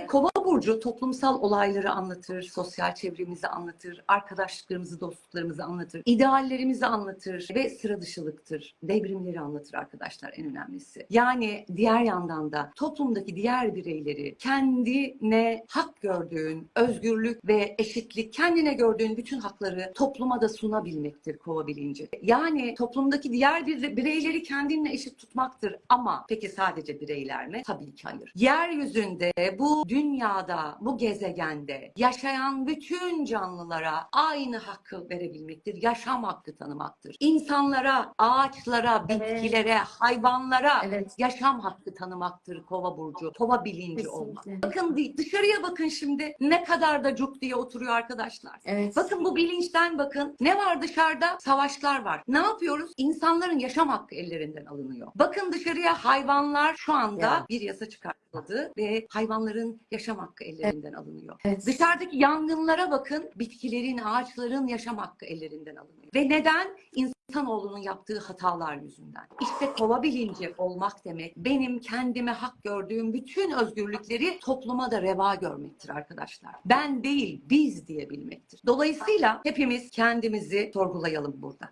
Kova burcu toplumsal olayları anlatır, sosyal çevremizi anlatır, arkadaşlıklarımızı, dostluklarımızı anlatır, ideallerimizi anlatır ve sıra dışılıktır. Devrimleri anlatır arkadaşlar en önemlisi. Yani diğer yandan da toplumdaki diğer bireyleri kendine hak gördüğün özgürlük ve eşitlik, kendine gördüğün bütün hakları topluma da sunabilmektir kova bilinci. Yani toplumdaki diğer bir bireyleri kendinle eşit tutmaktır ama peki sadece bireyler mi? Tabii ki hayır. Yeryüzünde, bu dünyada, bu gezegende yaşayan bütün canlılara aynı hakkı verebilmektir. Yaşam hakkı tanımaktır. İnsanlara, ağaçlara, Evet. bitkilere, hayvanlara Evet. yaşam hakkı tanımaktır kova burcu, kova bilinci olmak. Kesinlikle. Bakın di- dışarıya bakın şimdi ne kadar da cuk diye oturuyor arkadaşlar. Evet. Bakın bu bilinçten bakın. Ne var dışarıda? Savaşlar var. Ne yapıyoruz? İnsanların yaşam hakkı ellerinden alınıyor. Bakın dışarıya hayvanlar şu anda Ya. bir yasa çıkartıldı ve hayvanların yaşam hakkı ellerinden alınıyor. Evet. Dışarıdaki yangınlara bakın. Bitkilerin, ağaçların yaşam hakkı ellerinden alınıyor. Ve neden? İnsanoğlunun yaptığı hatalar yüzünden. İşte kova bilinci olmak demek benim kendime hak gördüğüm bütün özgürlükleri topluma da reva görmektir arkadaşlar. Ben değil biz diyebilmektir. Dolayısıyla hepimiz kendimizi sorgulayalım burada.